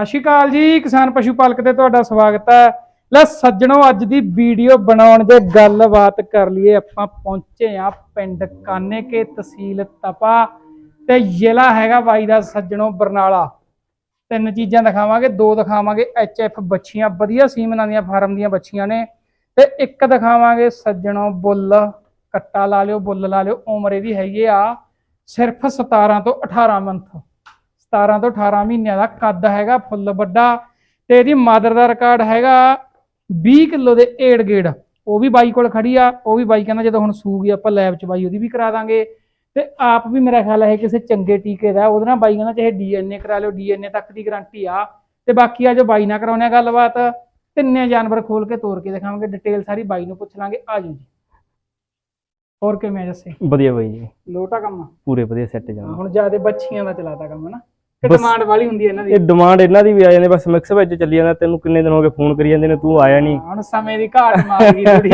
ਸਤਿ ਸ਼੍ਰੀ ਅਕਾਲ ਜੀ, ਕਿਸਾਨ ਪਸ਼ੂ ਪਾਲਕ ਤੇ ਤੁਹਾਡਾ ਸਵਾਗਤ ਹੈ। ਲੈ ਸੱਜਣੋ, ਅੱਜ ਦੀ ਵੀਡੀਓ ਬਣਾਉਣ ਦੇ ਗੱਲਬਾਤ ਕਰ ਲਈਏ। ਆਪਾਂ ਪਹੁੰਚੇ ਆ ਪਿੰਡ ਕਾਨੇ ਕੇ ਤਹਿਸੀਲ ਤਪਾ ਤੇ ਜ਼ਿਲ੍ਹਾ ਹੈਗਾ ਬਾਈ ਦਾ ਸੱਜਣੋ ਬਰਨਾਲਾ। ਤਿੰਨ ਚੀਜ਼ਾਂ ਦਿਖਾਵਾਂਗੇ, ਦੋ ਦਿਖਾਵਾਂਗੇ ਐਚ ਐਫ ਬੱਚੀਆਂ ਵਧੀਆ ਸੀਮਨਾਂ ਦੀਆਂ ਫਾਰਮ ਦੀਆਂ ਬੱਚੀਆਂ ਨੇ। ਤੇ ਇੱਕ ਦਿਖਾਵਾਂਗੇ ਸੱਜਣੋ ਬੁੱਲ, ਕੱਟਾ ਲਾ ਲਿਓ, ਬੁੱਲ ਲਾ ਲਿਓ, ਉਮਰ ਇਹਦੀ ਹੈਗੀ ਆ ਸਿਰਫ 17 ਤੋਂ 18 ਮੰਥ 17 ਤੋਂ 18 ਮਹੀਨਿਆਂ ਦਾ ਕੱਦ ਹੈਗਾ ਫੁੱਲ ਵੱਡਾ ਤੇ ਇਹਦੀ ਮਾਦਰ ਦਾ ਰਿਕਾਰਡ ਹੈਗਾ 20 ਕਿਲੋ ਦੇ ਏੜ ਗੇੜ। ਉਹ ਵੀ ਬਾਈ ਕੋਲ ਖੜੀ ਆ ਉਹ ਵੀ ਬਾਈ ਕਹਿੰਦਾ ਜਦੋਂ ਹੁਣ ਸੂਗੀ ਆਪਾਂ ਲੈਬ ਚ ਬਾਈ ਉਹਦੀ ਵੀ ਕਰਾ ਦਾਂਗੇ। ਤੇ ਆਪ ਵੀ ਮੇਰਾ ਖਿਆਲ ਹੈ ਕਿਸੇ ਚੰਗੇ ਟੀਕੇ ਦਾ ਉਹਦੇ ਨਾਲ ਬਾਈ ਕਹਿੰਦਾ ਚਾਹੇ ਡੀਐਨਏ ਕਰਾ ਲਿਓ ਡੀਐਨਏ ਤੱਕ ਦੀ ਗਾਰੰਟੀ ਆ। ਤੇ ਬਾਕੀ ਆ ਜੋ ਬਾਈ ਨਾਲ ਕਰਾਉਣੇ ਆ ਗੱਲਬਾਤ ਤਿੰਨੇ ਜਾਨਵਰ ਖੋਲ ਕੇ ਤੋੜ ਕੇ ਦਿਖਾਵਾਂਗੇ ਡਿਟੇਲ ਸਾਰੀ ਬਾਈ ਨੂੰ ਪੁੱਛ ਲਾਂਗੇ। ਆ ਜੀ। ਹੋਰ ਕਿਵੇਂ ਜੱਸੇ? ਵਧੀਆ ਬਾਈ ਜੀ। ਲੋਟਾ ਕੰਮ? ਪੂਰੇ ਵਧੀਆ ਸੈੱਟ ਜਾਣਾ ਹੁਣ ਜ਼ਿਆਦਾ ਬੱਚੀਆਂ ਦਾ ਚਲਾਤਾ ਕੰਮ ਨਾ। ਬਸ- ਡਿਮਾਂਡ ਵਾਲੀ ਹੁੰਦੀ ਹੈ ਇਹਨਾਂ ਦੀ। ਇਹ ਡਿਮਾਂਡ ਇਹਨਾਂ ਦੀ ਵੀ ਆ ਜਾਂਦੀ ਬਸ ਮਿਕਸ ਵਿੱਚ ਚੱਲੀ ਜਾਂਦਾ ਤੈਨੂੰ ਕਿੰਨੇ ਦਿਨ ਹੋ ਗਏ ਫੋਨ ਕਰੀ ਜਾਂਦੇ ਨੇ ਤੂੰ ਆਇਆ ਨਹੀਂ। ਹੁਣ ਸਮੇਂ ਦੀ ਘਾਟ ਮਾਰ ਗਈ ਥੋੜੀ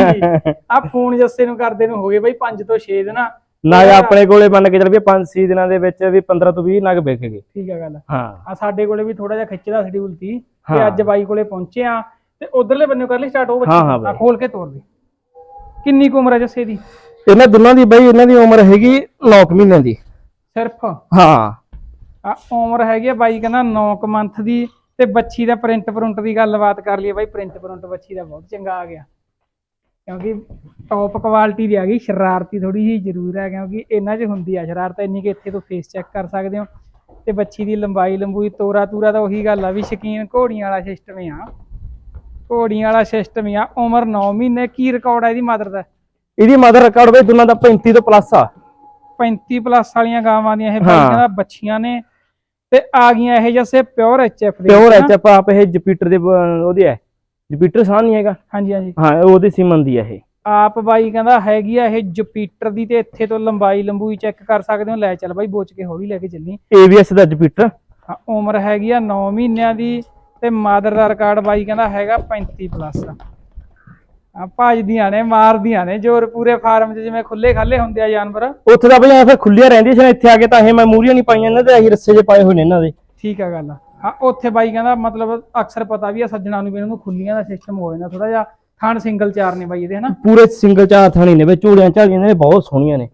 ਆ ਫੋਨ ਜੱਸੇ ਨੂੰ ਕਰਦੇ ਨੂੰ ਹੋ ਗਏ ਬਈ 5 ਤੋਂ 6 ਦਿਨ। ਨਾ ਇਹ ਆਪਣੇ ਕੋਲੇ ਮੰਨ ਕੇ ਚੱਲ ਵੀ 5-6 ਦਿਨਾਂ ਦੇ ਵਿੱਚ ਵੀ 15 ਤੋਂ 20 ਨਗ ਵਿਕ ਗਏ। ਠੀਕ ਹੈ ਗੱਲ। ਹਾਂ। ਆ ਸਾਡੇ ਕੋਲੇ ਵੀ ਥੋੜਾ ਜਿਹਾ ਖਿੱਚਦਾ ਸ਼ਡਿਊਲ ਸੀ ਤੇ ਹਾਂ। ਅੱਜ ਬਾਈ ਕੋਲੇ ਪਹੁੰਚੇ ਆ ਤੇ ਉਧਰਲੇ ਬੰਨੇ ਕਰ ਲਈ ਸਟਾਰਟ ਉਹ ਹਾਂ, ਹਾਂ ਬੱਚੀ ਬਾਈ। ਆ ਖੋਲ ਕੇ ਤੋੜ ਦੇ। ਕਿੰਨੀ ਕੁ ਉਮਰ ਹੈ ਜੱਸੇ ਦੀ? ਇਹਨਾਂ ਦੋਨਾਂ ਦੀ ਬਾਈ ਇਹਨਾਂ ਦੀ ਉਮਰ ਹੈਗੀ 9 ਮਹੀਨਿਆਂ ਦੀ। ਸਿਰਫ? ਹਾਂ। ਆ ਉਮਰ ਹੈਗੀ ਆ ਬਾਈ ਕਹਿੰਦਾ 9 ਮੰਥ ਦੀ ਤੇ ਬੱਚੀ ਦਾ ਪ੍ਰਿੰਟ ਪ੍ਰਿੰਟ ਦੀ ਗੱਲਬਾਤ ਕਰ ਲਈਏ ਬਾਈ ਪ੍ਰਿੰਟ ਪ੍ਰਿੰਟ ਬੱਚੀ ਦਾ ਬਹੁਤ ਚੰਗਾ ਆ ਗਿਆ। ਕਿਉਂਕਿ ਟੌਪ ਕੁਆਲਿਟੀ ਦੀ ਆ ਗਈ ਸ਼ਰਾਰਤੀ ਥੋੜੀ ਜਿਹੀ ਜ਼ਰੂਰ ਹੈ ਕਿਉਂਕਿ ਇਹਨਾਂ 'ਚ ਹੁੰਦੀ ਆ ਸ਼ਰਾਰਤ ਇੰਨੀ ਕਿ ਇੱਥੇ ਤੋਂ ਫੇਸ ਚੈੱਕ ਕਰ ਸਕਦੇ ਹੋ। ਤੇ ਬੱਚੀ ਦੀ ਲੰਬਾਈ ਲੰਬੂਈ ਤੋਰਾ ਤੂਰਾ ਤਾਂ ਉਹੀ ਗੱਲ ਆ ਵੀ ਸ਼ਕੀਨ ਘੋੜੀਆਂ ਵਾਲਾ ਸਿਸਟਮ ਆ। ਘੋੜੀਆਂ ਵਾਲਾ ਸਿਸਟਮ ਆ ਉਮਰ 9 ਮਹੀਨੇ ਕੀ ਰਿਕਾਰਡ ਹੈ ਇਹਦੀ ਮਦਰ ਦਾ? ਇਹਦੀ ਮਦਰ ਰਿਕਾਰਡ ਬਾਈ ਦੋਨਾਂ ਦਾ 35 ਤੋਂ ਪਲੱਸ ਆ। 35 ਪਲੱਸ ਵਾਲੀਆਂ ਗਾਵਾਂ ਦੀਆਂ ਇਹ। ਬਾਈਆਂ ਦਾ ਬੱਚੀਆਂ ਨੇ ਤੇ ਆ ਗਈਆਂ ਇਹ ਜੈਸੇ ਪਿਓਰ ਐਚਐਫ ਦੇ ਪਿਓਰ ਵਿੱਚ ਐਚ ਨਾ। ਆਪ ਇਹ ਜੁਪੀਟਰ ਦੇ ਉਹਦੀ ਹੈ। ਜੁਪੀਟਰ ਸਾਹ ਨਹੀਂ ਹੈਗਾ। ਹਾਂਜੀ ਹਾਂਜੀ। ਹਾਂ ਉਹਦੀ ਸੀਮਨ ਦੀ ਹੈ ਇਹ। ਆਪ ਬਾਈ ਕਹਿੰਦਾ ਹੈਗੀ ਆ ਇਹ ਜੁਪੀਟਰ ਦੀ ਤੇ ਇੱਥੇ ਤੋਂ ਲੰਬਾਈ ਲੰਬੂਈ ਚੈੱਕ ਕਰ ਸਕਦੇ ਹੋ। ਲੈ ਚੱਲ ਬਾਈ ਬੋਚ ਕੇ ਹੌਲੀ ਲੈ ਕੇ ਚੱਲੀ। AVS ਦਾ ਜੁਪੀਟਰ ਹਾਂ, ਉਮਰ ਹੈਗੀ ਆ 9 ਮਹੀਨਿਆਂ ਦੀ ਤੇ ਮਾਦਰ ਦਾ ਰਿਕਾਰਡ ਬਾਈ ਕਹਿੰਦਾ ਹੈਗਾ 35 ਪਲੱਸ ਆ ਭੱਜਦੀਆਂ ਨੇ ਮਾਰਦੀਆਂ ਨੇ ਜੋਰ ਪੂਰੇ ਫਾਰਮ 'ਚ ਜਿਵੇਂ ਖੁੱਲੇ ਖਾਲੇ ਹੁੰਦੇ ਆ ਜਾਨਵਰ। ਉੱਥੇ ਬਈ ਐ ਫਿਰ ਖੁੱਲੀਆਂ ਰਹਿੰਦੀਆਂ ਸੀ ਇੱਥੇ ਆ ਕੇ ਤਾਂ ਇਹ ਮੈਂ ਮੂਰੀਆਂ ਨਹੀਂ ਪਾਈਆਂ ਇਹਨਾਂ ਦੇ ਆਹੀ ਰੱਸੇ ਜੇ ਪਾਏ ਹੋਏ ਨੇ ਇਹਨਾਂ ਦੇ। ਠੀਕ ਆ ਗੱਲ ਹਾਂ ਉੱਥੇ ਬਾਈ ਕਹਿੰਦਾ ਮਤਲਬ ਅਕਸਰ ਪਤਾ ਵੀ ਆ ਸੱਜਣਾ ਨੂੰ ਵੀ ਇਹਨਾਂ ਨੂੰ ਖੁੱਲੀਆਂ ਦਾ ਸਿਸਟਮ ਹੋ ਜਾਂਦਾ ਥੋੜਾ ਜਿਹਾ ਥਣ ਸਿੰਗਲ ਚਾਰ ਨੇ ਬਾਈ ਇਹਦੇ ਹਨਾ? ਪੂਰੇ ਸਿੰਗਲ ਚਾਰ ਥਾਣੀ ਨੇ ਬਈ ਝੂੜੀਆਂ ਝਾੜੀਆਂ ਨੇ ਬਹੁਤ ਸੋਹਣੀਆਂ ਨੇ।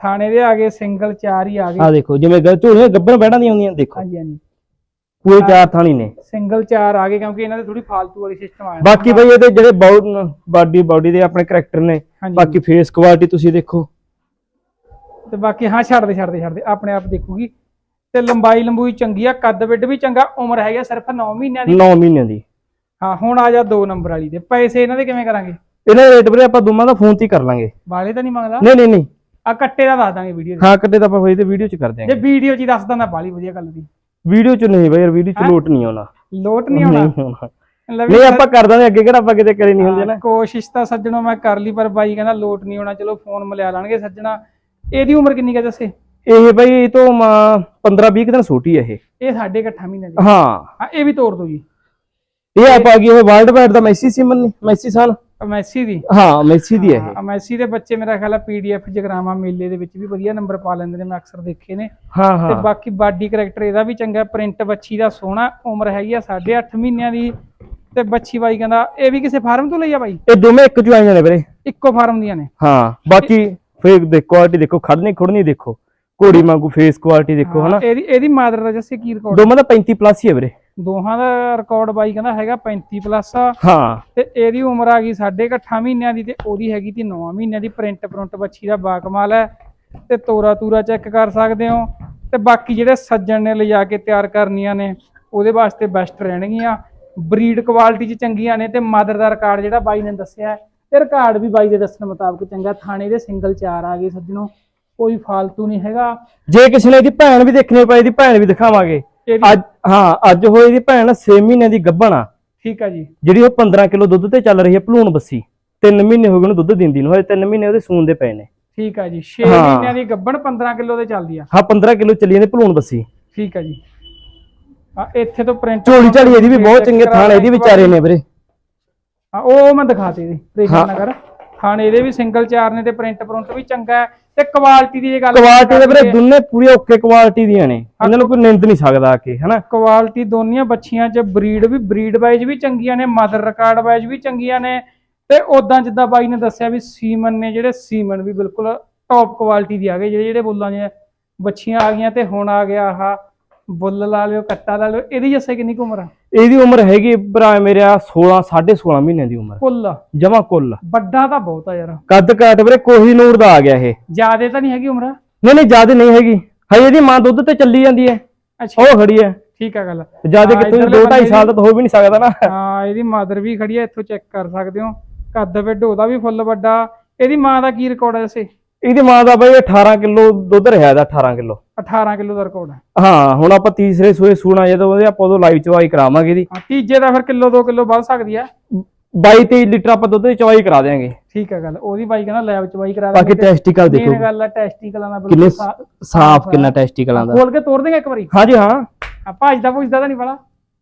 ਥਾਣੇ ਦੇ ਆ ਗਏ ਸਿੰਗਲ ਚਾਰ ਹੀ ਆ ਆ ਗਏ ਦੇਖੋ ਜਿਵੇਂ ਝੂੜੀਆਂ ਗੱਬਣ ਬੈਠਾਂ ਦੀਆਂ ਹੁੰਦੀਆਂ ਦੇਖੋ। ਹਾਂਜੀ ਹਾਂਜੀ। ਪੂਰੇ ਚਾਰ ਥਾਣੀ ਨੇ। ਸਿੰਗਲ ਚਾਰ ਆ ਗਏ ਕਿਉਂਕਿ ਇਹਨਾਂ ਦੇ ਥੋੜੀ ਫਾਲਤੂ ਵਾਲੀ ਸਿਸਟਮ ਆ ਜਾਂਦਾ ਬਾਕੀ ਬਈ ਇਹਦੇ ਜਿਹੜੇ ਬਾਡੀ ਬਾਡੀ ਦੇ ਆਪਣੇ ਕਰੈਕਟਰ ਨੇ ਬਾਕੀ ਫੇਸ ਕੁਆਲਿਟੀ ਤੁਸੀਂ ਦੇਖੋ। ਤੇ ਬਾਕੀ ਹਾਂ ਛੱਡ ਦੇ ਛੱਡ ਦੇ ਛੱਡ ਦੇ ਆਪਣੇ ਆਪ ਦੇਖੂਗੀ। ਤੇ ਲੰਬਾਈ ਲੰਬੂਈ ਚੰਗੀ ਆ ਕੱਦ ਵਿੱਡ ਵੀ ਚੰਗਾ ਉਮਰ ਹੈਗੀ ਸਿਰਫ 9 ਮਹੀਨਿਆਂ ਦੀ। 9 ਮਹੀਨਿਆਂ ਦੀ। ਹਾਂ ਹੁਣ ਆ ਜਾ 2 ਨੰਬਰ ਵਾਲੀ ਦੇ। ਪੈਸੇ ਇਹਨਾਂ ਦੇ ਕਿਵੇਂ ਕਰਾਂਗੇ? ਇਹਨਾਂ ਦੇ ਰੇਟ ਵੀਰੇ ਆਪਾਂ ਦੋਵਾਂ ਦਾ ਫੋਨ ਤੇ ਕਰ ਲਾਂਗੇ। ਵਾਲੇ ਤਾਂ ਨਹੀਂ ਮੰਗਦਾ? ਨਹੀਂ ਨਹੀਂ ਨਹੀਂ। ਆ ਕੱਟੇ ਦਾ ਦੱਸ ਦਾਂਗੇ ਵੀਡੀਓ ਹਾਂ ਕੱਟੇ ਤਾਂ ਆਪਾਂ ਬਈ ਤੇ ਵੀਡੀਓ ਚ ਕਰ ਜੇ ਦਿਆਂਗੇ ਵੀਡੀਓ 'ਚ ਹੀ ਦੱਸ ਦਿੰਦਾ ਬਾਲੀ ਵਧੀਆ ਗੱਲ ਦੀ। ਵੀਡੀਓ ਚ ਨਹੀਂ ਬਈ ਯਾਰ ਵੀਡੀਓ ਚ? ਲੋਟ ਨਹੀਂ ਆਉਣਾ। ਲੋਟ ਨਹੀਂ ਆਉਣਾ? ਨਹੀਂ ਆਪਾਂ ਕਰ ਦਾਂਗੇ ਅੱਗੇ ਕਿਹੜਾ ਆਪਾਂ ਕਿਤੇ ਕਰੇ ਨਹੀਂ ਹੁੰਦੇ ਨਾ। ਕੋਸ਼ਿਸ਼ ਤਾਂ ਸੱਜਣੋ ਮੈਂ ਕਰ ਲਈ ਪਰ ਬਾਈ ਕਹਿੰਦਾ ਲੋਟ ਨਹੀਂ ਆਉਣਾ ਚਲੋ ਫੋਨ ਮਿਲਿਆ ਲਾਣਗੇ ਸੱਜਣਾ। ਇਹਦੀ ਉਮਰ ਕਿੰਨੀ ਕਾ ਦੱਸੇ ਇਹ ਬਈ ਇਹ ਤੋਂ 15 20 ਦਿਨ ਛੋਟੀ ਹੈ ਇਹ। ਇਹ ਕੁ ਅੱਠਾਂ ਮਹੀਨੇ ਦੀ। ਹਾਂ। ਇਹ ਵੀ ਤੋੜ ਦੋ ਜੀ। ਇਹ ਆਪ ਗਈ ਇਹ ਵਰਲਡ ਵਾਈਡ ਦਾ ਮੈਸੀ ਸਿਮਨ ਨਹੀਂ ਮੈਸੀ ਸਾਲ ਆਹ ਮੈਸੀ ਦੀ? ਹਾਂ ਮੈਸੀ ਦੀ ਹੈ ਇਹ। ਦੇ ਬੱਚੇ ਮੇਰਾ ਖਿਆਲ ਆ ਪੀਡੀਐਫ ਜਗਰਾਮਾ ਮੇਲੇ ਦੇ ਵਿੱਚ ਵੀ ਵਧੀਆ ਨੰਬਰ ਪਾ ਲੈਂਦੇ ਨੇ ਮੈਂ ਅਕਸਰ ਦੇਖੇ ਨੇ। ਹਾਂ ਤੇ ਹਾਂ ਬਾਕੀ ਬਾਡੀ ਕਰੈਕਟਰ ਇਹਦਾ ਵੀ ਚੰਗਾ ਪ੍ਰਿੰਟ ਬੱਚੀ ਦਾ ਸੋਹਣਾ ਉਮਰ ਹੈਗੀ ਆ 8.5 ਮਹੀਨਿਆਂ ਦੀ। ਤੇ ਬੱਚੀ ਬਾਈ ਕਹਿੰਦਾ ਇਹ ਵੀ ਕਿਸੇ ਫਾਰਮ ਤੋਂ ਲਈ ਆ ਬਾਈ? ਇਹ ਦੋਵੇਂ ਇੱਕ ਆਈਆਂ ਨੇ ਵੀਰੇ। ਇੱਕੋ ਫਾਰਮ ਦੀਆਂ ਨੇ। ਹਾਂ ਬਾਕੀ ਫੇਕ ਦੇ ਕੁਆਲਿਟੀ ਦੇਖੋ ਖੜਨੀ ਖੁੜਨੀ ਦੇਖੋ। ਘੋੜੀ ਵਾਂਗੂ ਫੇਸ ਕੁਆਲਿਟੀ ਦੇਖੋ ਹਾਂ, ਹਨਾ। ਇਹਦੀ ਇਹਦੀ ਮਾਦਰ ਦਾ ਜੱਸੇ ਕੀ ਰਿਕਾਰਡ ਦੋਵਾਂ ਦਾ 35 ਪਲੱਸ ਹੀ ਹੈ ਵੀਰੇ। ਦੋਹਾਂ ਦਾ ਰਿਕਾਰਡ ਬਾਈ ਕਹਿੰਦਾ ਹੈਗਾ 35 ਪਲੱਸ ਹਾਂ। ਤੇ ਇਹਦੀ ਉਮਰ ਆ ਗਈ 8.5 ਮਹੀਨਿਆਂ ਦੀ ਤੇ ਉਹਦੀ ਹੈਗੀ ਤੀ 9 ਮਹੀਨਿਆਂ ਦੀ ਪ੍ਰਿੰਟ ਪ੍ਰਿੰਟ ਬੱਚੀ ਦਾ ਬਾਕਮਾਲ ਹੈ। ਤੇ ਤੋਰਾ ਤੂਰਾ ਚੈੱਕ ਕਰ ਸਕਦੇ ਹੋ। ਤੇ ਬਾਕੀ ਜਿਹੜੇ ਸੱਜਣ ਨੇ ਲਿਜਾ ਕੇ ਤਿਆਰ ਕਰਨੀਆਂ ਨੇ ਉਹਦੇ ਵਾਸਤੇ ਬੈਸਟ ਰਹਿਣਗੀਆਂ। ਬਰੀਡ ਕੁਆਲਿਟੀ ਚ ਚੰਗੀਆਂ ਨੇ ਤੇ ਮਦਰ ਦਾ ਰਿਕਾਰਡ ਜਿਹੜਾ ਬਾਈ ਨੇ ਦੱਸਿਆ ਇਹ ਰਿਕਾਰਡ ਵੀ ਬਾਈ ਦੇ ਦੱਸਣ ਮੁਤਾਬਕ ਚੰਗਾ ਥਾਣੇ ਦੇ ਸਿੰਗਲ ਚਾਰ ਆ ਗਏ ਸੱਜਣੋ ਕੋਈ ਫਾਲਤੂ ਨਹੀਂ ਹੈਗਾ। ਜੇ ਕਿਸੇ ਨੇ ਇਹਦੀ ਭੈਣ ਵੀ ਦੇਖਣੀ ਪਈ ਇਹਦੀ ਭੈਣ ਵੀ ਦਿਖਾਵਾਂਗੇ। ਅੱਜ ਹਾਂ ਅੱਜ ਹੋਈ ਦੀ ਭੈਣ 6 ਮਹੀਨਿਆਂ ਦੀ ਗੱਭਣ ਆ। ਠੀਕ ਆ ਜੀ। ਜਿਹੜੀ ਉਹ 15 ਕਿਲੋ ਦੁੱਧ ਤੇ ਚੱਲ ਰਹੀ ਹੈ ਭਲੂਣ ਬੱਸੀ। 3 ਮਹੀਨੇ ਹੋ ਗਏ ਉਹਨੂੰ ਦੁੱਧ ਦਿੰਦੀ ਨੂੰ। ਹਜੇ 3 ਮਹੀਨੇ ਉਹਦੇ ਸੂਣ ਦੇ ਪਏ ਨੇ। ਠੀਕ ਆ ਜੀ। 6 ਹਾਂ। ਮਹੀਨਿਆਂ ਦੀ ਗੱਭਣ 15 ਕਿਲੋ ਦੇ ਚੱਲਦੀ ਆ। ਹਾਂ 15 ਕਿਲੋ ਚੱਲੀ ਜਾਂਦੇ ਭਲੂਣ ਬੱਸੀ। ਠੀਕ ਆ ਜੀ। ਆ ਇੱਥੇ ਤੋਂ ਪ੍ਰਿੰਟ ਝੋਲੀ ਝਾਲੀ ਇਹਦੀ ਵੀ ਬਹੁਤ ਚੰਗੇ ਥਾਣ ਇਹਦੀ ਵਿਚਾਰੇ ਨੇ ਵੀਰੇ। ਹਾਂ ਉਹ ਮੈਂ ਦਿਖਾਤੀ ਹਾਂ। ਪ੍ਰੇਸ਼ਨ ਨਗਰ। ਥਣ ਇਹਦੇ ਵੀ ਸਿੰਗਲ ਚਾਰ ਨੇ ਤੇ ਪ੍ਰਿੰਟ ਪ੍ਰਿੰਟ ਵੀ ਚੰਗਾ ਹੈ ਤੇ ਕੁਆਲਿਟੀ ਦੀ ਇਹ ਗੱਲ ਕੁਆਲਿਟੀ ਦੇ ਵੀਰੇ ਦੋਨੇ ਪੂਰੀ ਓਕੇ ਕੁਆਲਿਟੀ ਦੀਆਂ ਨੇ। ਇਹਨਾਂ ਨੂੰ ਕੋਈ ਨਿੰਦ ਨਹੀਂ ਸਕਦਾ ਆ ਕੇ ਹਨਾ? ਕੁਆਲਿਟੀ ਦੋਨੀਆਂ ਬੱਚੀਆਂ 'ਚ ਬਰੀਡ ਵੀ ਬਰੀਡ ਵਾਈਜ਼ ਵੀ ਚੰਗੀਆਂ ਨੇ ਮਦਰ ਰਿਕਾਰਡ ਵਾਈਜ਼ ਵੀ ਚੰਗੀਆਂ ਨੇ। ਤੇ ਉਦਾਂ ਜਿੱਦਾਂ ਬਾਈ ਨੇ ਦੱਸਿਆ ਵੀ ਸੀਮਨ ਨੇ ਜਿਹੜੇ ਸੀਮਨ ਵੀ ਬਿਲਕੁਲ ਟੌਪ ਕੁਆਲਿਟੀ ਦੀ ਆ ਗਏ ਜਿਹੜੇ ਜਿਹੜੇ ਬੁੱਲਾਂ ਦੀਆਂ ਬੱਚੀਆਂ ਆ ਗਈਆਂ ਤੇ ਹੁਣ ਆ ਗਿਆ ਆਹ ਬੁੱਲ ਲਾ ਲਿਓ ਕੱਟਾ ਲਾ ਲਿਓ ਇਹਦੀ ਜੱਸੇ ਕਿੰਨੀ ਕੁ ਉਮਰ ਆ? ਇਹਦੀ ਉਮਰ ਹੈਗੀ ਭਰਾ ਮੇਰਾ 16 16.5 ਮਹੀਨਿਆਂ ਦੀ ਉਮਰ। ਕੁੱਲ। ਜਮਾ ਕੁੱਲ। ਵੱਡਾ ਤਾਂ ਬਹੁਤ ਆ ਯਾਰ। ਕੱਦ ਕਾਟ ਵੀਰੇ ਕੋਹੀ ਨੂਰ ਦਾ ਆ ਗਿਆ ਇਹ। ਜਿਆਦੇ ਤਾਂ ਨਹੀਂ ਹੈਗੀ ਉਮਰ? ਨਹੀਂ ਨਹੀਂ ਜ਼ਿਆਦਾ ਨਹੀਂ ਹੈਗੀ। ਹਜੇ ਇਹਦੀ ਮਾਂ ਦੁੱਧ ਤੇ ਚੱਲੀ ਜਾਂਦੀ ਹੈ। ਅੱਛਾ। ਉਹ ਖੜੀ ਹੈ। ਠੀਕ ਆ ਗੱਲ। ਜ਼ਿਆਦਾ ਹਾਂ, ਕਿਤੇ ਇੱਧਰਲੇ 2 2.5 ਬੰਨੇ ਸਾਲ ਦਾ ਤਾਂ ਹੋ ਵੀ ਨਹੀਂ ਸਕਦਾ ਨਾ। ਹਾਂ ਇਹਦੀ ਮਦਰ ਵੀ ਖੜੀ ਆ ਇੱਥੋਂ ਚੈੱਕ ਕਰ ਸਕਦੇ ਹੋ। ਕੱਦ ਵਿੱਡ ਉਹਦਾ ਵੀ ਫੁੱਲ ਵੱਡਾ। ਇਹਦੀ ਮਾਂ ਦਾ ਕੀ ਰਿਕਾਰਡ ਹੈ ਇਸੇ ਇਹਦੀ ਮਾਂ ਦਾ ਬਈ 18 ਕਿਲੋ ਦੁੱਧ ਰਿਹਾ ਇਹਦਾ 18 ਕਿਲੋ। 18 ਕਿਲੋ ਦਾ ਰਿਕਾਰਡ ਹੈ। ਹਾਂ ਹੁਣ ਆਪਾਂ ਤੀਸਰੇ ਸੂਏ ਸੂਣਾ ਜਦੋਂ ਉਹਦੇ ਆਪਾਂ ਉਦੋਂ ਲਾਈਵ ਚਵਾਈ ਕਰਾਵਾਂਗੇ ਇਹਦੀ। ਹਾਂ ਤੀਜੇ ਦਾ ਫਿਰ ਕਿਲੋ 2 ਕਿਲੋ ਵੱਧ ਸਕਦੀ ਆ 22 23 ਲੀਟਰ ਆਪਾਂ ਦੁੱਧ ਦੀ ਚਵਾਈ ਕਰਾ ਦੇਾਂਗੇ ਠੀਕ ਆ ਗੱਲ ਉਹਦੀ ਬਾਈ ਕਹਿੰਦਾ ਲੈਬ ਚ ਬਾਈ ਕਰਾ ਬਾਕੀ ਟੈਸਟੀਕਲ ਦੇਖੋ। ਮੇਨ ਗੱਲ ਆ ਟੈਸਟੀਕਲਾਂ ਦਾ ਕਿੰਨੇ ਸਾਫ਼ ਕਿੰਨਾ ਟੈਸਟੀਕਲਾਂ ਦਾ। ਖੋਲ ਕੇ ਤੋੜ ਦੇਗਾ ਇੱਕ ਵਾਰੀ? ਹਾਂਜੀ ਹਾਂ। ਆ ਭੱਜਦਾ ਭੁੱਜਦਾ ਤਾਂ ਨਹੀਂ ਵਾਲਾ?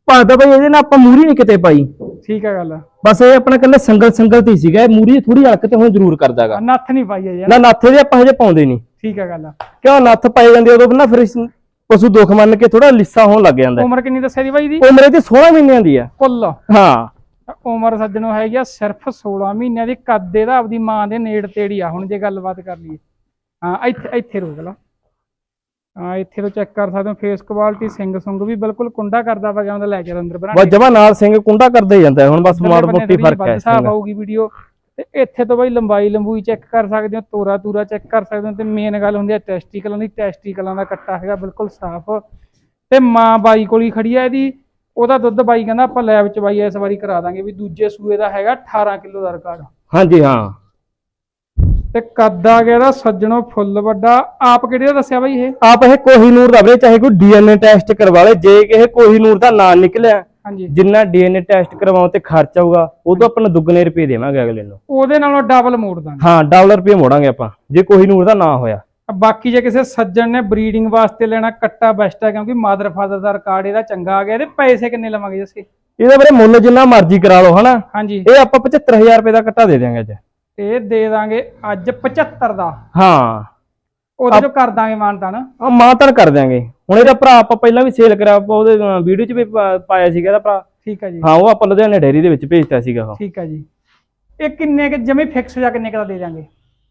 ਭਾਦਾ ਬਈ ਇਹਦੇ ਨਾਲ ਆਪਾਂ ਮੂਰੀ ਨਹੀਂ ਕਿਤੇ ਪਾਈ। ਠੀਕ ਆ ਗੱਲ। ਬਸ ਇਹ ਆਪਣਾ ਕੱਲੇ ਸੰਗਲ ਸੰਗਲ ਤੇ ਹੀ ਸੀਗਾ ਇਹ ਮੂਰੀ ਥੋੜੀ ਹਲਕ ਤੇ ਹੁਣ ਜ਼ਰੂਰ ਕਰਦਾਗਾ। ਨੱਥ ਨਹੀਂ ਪਾਈ ਅਜੇ ਨਾ ਨੱਥੇ ਦੇ ਆਪਾਂ ਹਜੇ ਪਾਉਂਦੇ ਨਹੀਂ। ਠੀਕ ਆ ਗੱਲ ਕਿਉਂ ਨੱਥ ਪਾਈ ਜਾਂਦੀ ਉਦੋਂ ਨਾ ਫਿਰ ਪਸ਼ੂ ਦੁੱਖ ਮੰਨ ਕੇ ਥੋੜਾ ਲਿੱਸਾ ਹੋਣ ਲੱਗ ਜਾਂਦਾ। ਉਮਰ ਕਿੰਨੀ ਦੱਸਿਆ ਦੀ ਬਾਈ ਦੀ? ਉਮਰ ਇਹਦੀ 16 ਮਹੀਨਿਆਂ ਦੀ ਆ। ਕੁੱਲ। ਹਾਂ। ਉਮਰ ਸੱਜਣੋ ਹੈਗੀ ਆ ਸਿਰਫ 16 ਮਹੀਨਿਆਂ ਦੀ। ਕੱਦ ਇਹਦਾ ਆਪਦੀ ਮਾਂ ਦੇ ਨੇੜ ਤੇੜੀ ਆ ਹੁਣ ਜੇ ਗੱਲਬਾਤ ਕਰ ਲਈਏ। ਹਾਂ ਇੱਥੇ ਇੱਥੇ ਰੋਕ ਲਾ। ਹਾਂ ਇੱਥੇ ਤੋਂ ਚੈੱਕ ਕਰ ਸਕਦੇ ਹੋ ਫੇਸ ਕੁਆਲਿਟੀ ਸਿੰਘ ਸੁੰਗ ਵੀ ਬਿਲਕੁਲ ਕੁੰਡਾ ਕਰਦਾ ਵਾ ਜਾਂਦਾ ਲੈ ਕੇ ਅੰਦਰ ਬਣਾ ਬਸ ਜਮਾ ਨਾਲ ਸਿੰਘ ਕੁੰਡਾ ਕਰਦੇ ਜਾਂਦਾ ਹੁਣ ਬਸ ਮਾੜ ਮੋਟੀ ਫ਼ਰਕ ਹੈ ਹਿਸਾਬ। ਆਊਗੀ ਵੀਡੀਓ ਤੇ ਇੱਥੇ ਤੋਂ ਬਾਈ ਲੰਬਾਈ ਲੰਬੂਈ ਚੈੱਕ ਕਰ ਸਕਦੇ ਹੋ ਤੋਰਾ ਤੂਰਾ ਚੈੱਕ ਕਰ ਸਕਦੇ ਹੋ ਤੇ ਮੇਨ ਗੱਲ ਹੁੰਦੀ ਹੈ ਟੈਸਟੀਕਲਾਂ ਦੀ ਟੈਸਟੀਕਲਾਂ ਦਾ ਕੱਟਾ ਹੈਗਾ ਬਿਲਕੁਲ ਸਾਫ਼। ਤੇ ਮਾਂ ਬਾਈ ਕੋਲ ਹੀ ਖੜੀ ਹੈ ਇਹਦੀ ਉਹਦਾ ਦੁੱਧ ਬਾਈ ਕਹਿੰਦਾ ਆਪਾਂ ਲੈਬ ਚ ਬਾਈ ਇਸ ਵਾਰੀ ਕਰਾ ਦਾਂਗੇ ਵੀ ਦੂਜੇ ਸੂਏ ਦਾ ਹੈਗਾ 18 ਕਿਲੋ ਦਾ ਰਿਕਾਰਡ ਹਾਂਜੀ ਹਾਂ। ਤੇ ਕੱਦ ਆ ਗਿਆ ਇਹਦਾ ਸੱਜਣੋ ਫੁੱਲ ਵੱਡਾ। ਆਪ ਕਿਹੜੇ ਦੱਸਿਆ ਬਾਈ ਇਹ? ਆਪ ਇਹ ਕੋਹੀਨੂਰ ਦਾ ਵੀਰੇ ਚਾਹੇ ਕੋਈ ਡੀਐਨਏ ਟੈਸਟ ਕਰਵਾ ਲੇ ਜੇ ਇਹ ਕੋਹੀਨੂਰ ਦਾ ਨਾਂ ਨਿਕਲਿਆ ਹਾਂਜੀ। ਜਿੰਨਾ ਡੀਐਨਏ ਟੈਸਟ ਕਰਵਾਉਣ ਤੇ ਖਰਚ ਆਊਗਾ ਉਦੋਂ ਆਪਾਂ ਨੂੰ ਦੁੱਗਣੇ ਰੁਪਏ ਦੇਵਾਂਗੇ ਅਗਲੇ ਨੂੰ। ਉਹਦੇ ਨਾਲੋਂ ਡਬਲ ਮੋੜ ਦਾਂਗੇ। ਹਾਂ ਡਾਲਰ ਰੁਪਏ ਮੋੜਾਂਗੇ ਆਪਾਂ ਜੇ ਕੋਹੀਨੂਰ ਦਾ ਨਾਂ ਹੋਇਆ। ਬਾਕੀ ਜੇ ਕਿਸੇ ਸੱਜਣ ਨੇ ਬਰੀਡਿੰਗ ਵਾਸਤੇ ਲੈਣਾ ਕੱਟਾ ਬੈਸਟ ਹੈ ਕਿਉਂਕਿ ਮਾਦਰ ਫਾਦਰ ਦਾ ਰਿਕਾਰਡ ਇਹਦਾ ਚੰਗਾ ਆ ਗਿਆ ਇਹਦੇ ਪੈਸੇ ਕਿੰਨੇ ਲਵਾਂਗੇ ਜੱਸੇ? ਇਹਦਾ ਵੀਰੇ ਮੁੱਲ ਜਿੰਨਾ ਮਰਜ਼ੀ ਕਰਾ ਲਓ ਹਨਾ? ਹਾਂਜੀ। ਇਹ ਆਪਾਂ 75000 ਰੁਪਏ ਦਾ ਕੱਟਾ ਦੇ ਦਿਆਂਗੇ ਅੱਜ। ਇਹ ਦੇ ਦਾਂਗੇ ਅੱਜ 75 ਦਾ। ਹਾਂ। ਉਹਦੇ ਚੋਂ ਕਰ ਦਾਂਗੇ ਮਾਨਤਾ ਨਾ ਆ ਮਾਂ ਤਾਂ ਕਰ ਦਿਆਂਗੇ। ਹੁਣ ਇਹਦਾ ਭਰਾ ਆਪਾਂ ਪਹਿਲਾਂ ਵੀ ਸੇਲ ਕਰਿਆ ਆਪਾਂ ਉਹਦੇ ਵੀਡੀਓ 'ਚ ਵੀ ਪਾਇਆ ਸੀਗਾ ਇਹਦਾ ਭਰਾ। ਠੀਕ ਹੈ ਜੀ। ਹਾਂ ਉਹ ਆਪਾਂ ਲੁਧਿਆਣੇ ਡੇਅਰੀ ਦੇ ਵਿੱਚ ਭੇਜਤਾ ਸੀਗਾ ਉਹ। ਠੀਕ ਹੈ ਜੀ। ਇਹ ਕਿੰਨੇ ਕਿ ਜਮੇ ਫਿਕਸ ਜਾਂ ਕਿੰਨੇ ਕੁ ਦਾ ਦਾਂਗੇ?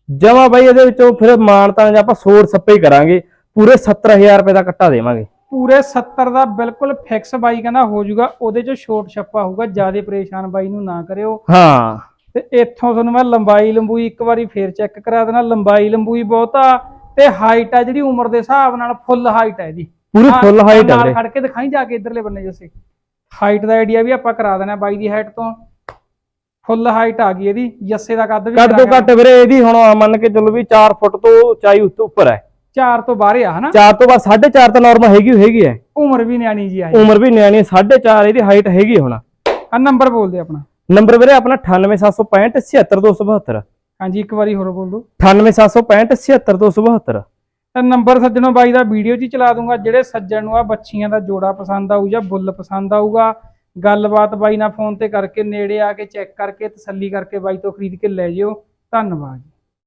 ਜਮਾ ਬਾਈ ਇਹਦੇ ਵਿੱਚੋਂ ਫਿਰ ਮਾਨ ਤਾਂ ਆਪਾਂ ਸੋਰ ਸੱਪੇ ਹੀ ਕਰਾਂਗੇ। ਪੂਰੇ 70000 ਰੁਪਏ ਦਾ ਕੱਟਾ ਦੇਵਾਂਗੇ। ਪੂਰੇ 70 ਦਾ ਬਿਲਕੁਲ ਫਿਕਸ ਬਾਈ ਕਹਿੰਦਾ ਹੋ ਜਾਊਗਾ ਉਹਦੇ ਚੋਂ ਛੋਟ ਛੱਪਾ ਹੋਊਗਾ ਜ਼ਿਆਦਾ ਪਰੇਸ਼ਾਨ ਬਾਈ ਨੂੰ ਨਾ ਕਰਿਓ। ਹਾਂ। ਤੇ ਇੱਥੋਂ ਤੁਹਾਨੂੰ ਮੈਂ ਲੰਬਾਈ ਲੰਬੂਈ ਇੱਕ ਵਾਰੀ ਫੇਰ ਚੈੱਕ ਕਰਾ ਦੇਣਾ ਲੰਬਾਈ ਲੰਬੂਈ ਬਹੁਤ ਆ ਤੇ ਹਾਈਟ ਆ ਜਿਹੜੀ ਉਮਰ ਦੇ ਹਿਸਾਬ ਨਾਲ ਫੁੱਲ ਹਾਈਟ ਹੈ ਇਹਦੀ। ਪੂਰੀ ਫੁੱਲ ਹਾਈਟ ਨਾਲ ਹੈ ਖੜ ਕੇ ਦਿਖਾਈ ਜਾ ਕੇ ਇਧਰਲੇ ਬੰਨੇ ਜੱਸੇ। ਹਾਈਟ ਦਾ ਆਈਡੀਆ ਵੀ ਆਪਾਂ ਕਰਾ ਦੇਣਾ ਬਾਈ ਦੀ ਹਾਈਟ ਤੋਂ। ਫੁੱਲ ਹਾਈਟ ਆ ਗਈ ਇਹਦੀ ਜੱਸੇ ਦਾ ਕੱਦ ਵੀ ਕੱਟ ਤੋਂ ਘੱਟ ਵੀਰੇ ਇਹਦੀ ਹੁਣ ਮੰਨ ਕੇ ਚੱਲੋ ਵੀ 4 ਫੁੱਟ ਤੋਂ ਉਚਾਈ ਉੱਤੇ ਉੱਪਰ ਹੈ। ਚਾਰ ਤੋਂ ਬਾਹਰ ਆ ਹਨਾ? 4 ਤੋਂ ਬਾਅਦ 4.5 ਤਾਂ ਨਾਰਮਲ ਹੈਗੀ ਹੈਗੀ ਹੈ। ਉਮਰ ਵੀ ਨਿਆਣੀ ਜੀ ਆ ਉਮਰ ਵੀ ਨਿਆਣੀ 4.5 ਇਹਦੀ ਹਾਈਟ ਹੈਗੀ ਹੁਣ। ਆ ਨੰਬਰ ਬੋਲ ਦੇ ਆਪਣਾ। ਨੰਬਰ ਵੀਰੇ ਆਪਣਾ 98765 76272 ਹਾਂਜੀ ਇੱਕ ਵਾਰੀ ਹੋਰ ਬੋਲ। ਦੋ 98765 76272 ਤਾਂ ਨੰਬਰ ਸੱਜਣੋ ਬਾਈ ਦਾ ਵੀਡੀਓ 'ਚ ਚਲਾ ਦੂੰਗਾ ਜਿਹੜੇ ਸੱਜਣ ਨੂੰ ਆ ਬੱਚੀਆਂ ਦਾ ਜੋੜਾ ਪਸੰਦ ਆਊ ਜਾਂ ਬੁੱਲ ਪਸੰਦ ਆਊਗਾ ਗੱਲਬਾਤ ਬਾਈ ਨਾਲ ਫੋਨ ਤੇ ਕਰਕੇ ਨੇੜੇ ਆ ਕੇ ਚੈੱਕ ਕਰਕੇ ਤਸੱਲੀ ਕਰਕੇ ਬਾਈ ਤੋਂ ਖਰੀਦ ਕੇ ਲੈ ਜਿਓ। ਧੰਨਵਾਦ